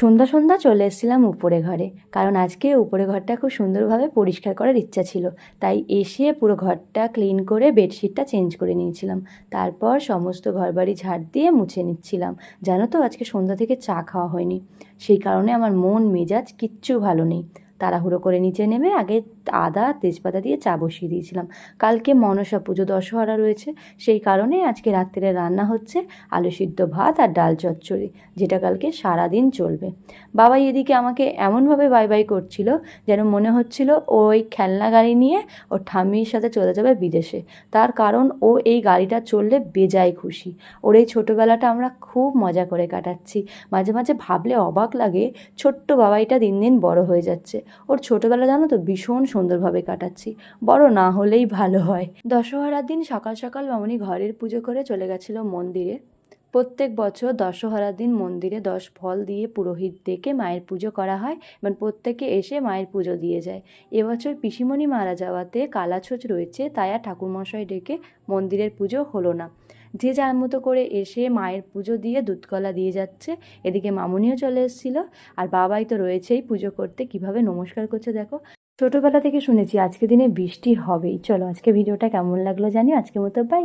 সন্ধ্যা সন্ধ্যা চলে এসেছিলাম উপরে ঘরে। কারণ আজকে উপরে ঘরটা খুব সুন্দরভাবে পরিষ্কার করার ইচ্ছা ছিল। তাই এসে পুরো ঘরটা ক্লিন করে বেডশিটটা চেঞ্জ করে নিয়েছিলাম। তারপর সমস্ত ঘরবাড়ি ঝাড় দিয়ে মুছে নিচ্ছিলাম। জানো তো, আজকে সন্ধ্যা থেকে চা খাওয়া হয়নি। সেই কারণে আমার মন মেজাজ কিচ্ছু ভালো নেই। তাড়াহুড়ো করে নিচে নেমে আগে আদা, তেজপাতা দিয়ে চা বসিয়ে দিয়েছিলাম। কালকে মনসা পুজো দশহরা রয়েছে, সেই কারণে আজকে রাত্রে রান্না হচ্ছে আলু সিদ্ধ ভাত আর ডাল চচ্চড়ি, যেটা কালকে সারাদিন চলবে। বাবাই এদিকে আমাকে এমনভাবে বাই বাই করছিল যেন মনে হচ্ছিল ও ওই খেলনা গাড়ি নিয়ে ও ঠাম্মির সাথে চলে যাবে বিদেশে। তার কারণ ও এই গাড়িটা চললে বেজায় খুশি। ওর এই ছোটোবেলাটা আমরা খুব মজা করে কাটাচ্ছি। মাঝে মাঝে ভাবলে অবাক লাগে, ছোট্ট বাবাইটা দিন দিন বড় হয়ে যাচ্ছে। ওর ছোটোবেলা জানো তো ভীষণ সুন্দরভাবে কাটাচ্ছি। বড় না হলেই ভালো হয়। দশহরার দিন সকাল সকাল মামনি ঘরের পুজো করে চলে গেছিল মন্দিরে। প্রত্যেক বছর দশহরার দিন মন্দিরে দশ ফল দিয়ে পুরোহিত ডেকে মায়ের পুজো করা হয় এবং প্রত্যেকে এসে মায়ের পুজো দিয়ে যায়। এবছর পিসিমণি মারা যাওয়াতে কালাছোচ রয়েছে, তাই আর ঠাকুরমশাই ডেকে মন্দিরের পুজো হলো না। যে যার মতো করে এসে মায়ের পুজো দিয়ে দুধকলা দিয়ে যাচ্ছে, এদিকে মামুনিও চলে এসেছিল, আর বাবাই তো রয়েছেই পুজো করতে, কীভাবে নমস্কার করছে দেখো। ছোটোবেলা থেকে শুনেছি আজকে দিনে বৃষ্টি হবেই। চলো আজকে ভিডিওটা কেমন লাগল জানি আজকে মতো বাই